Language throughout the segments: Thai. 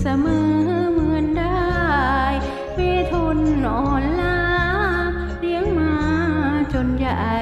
เสมอเหมือนได้ไม่ทนอ่อนลาเลี้ยงมาจนใหญ่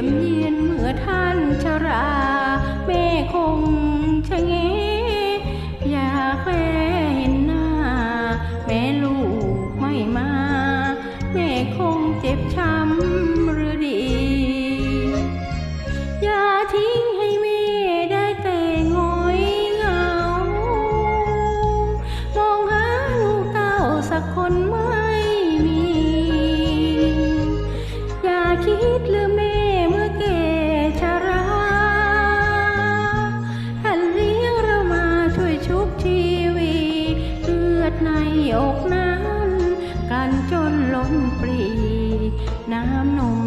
ยมเยีนเมื่อท่านชรา ในอกนั้น กันจนล้นปรี น้ำนม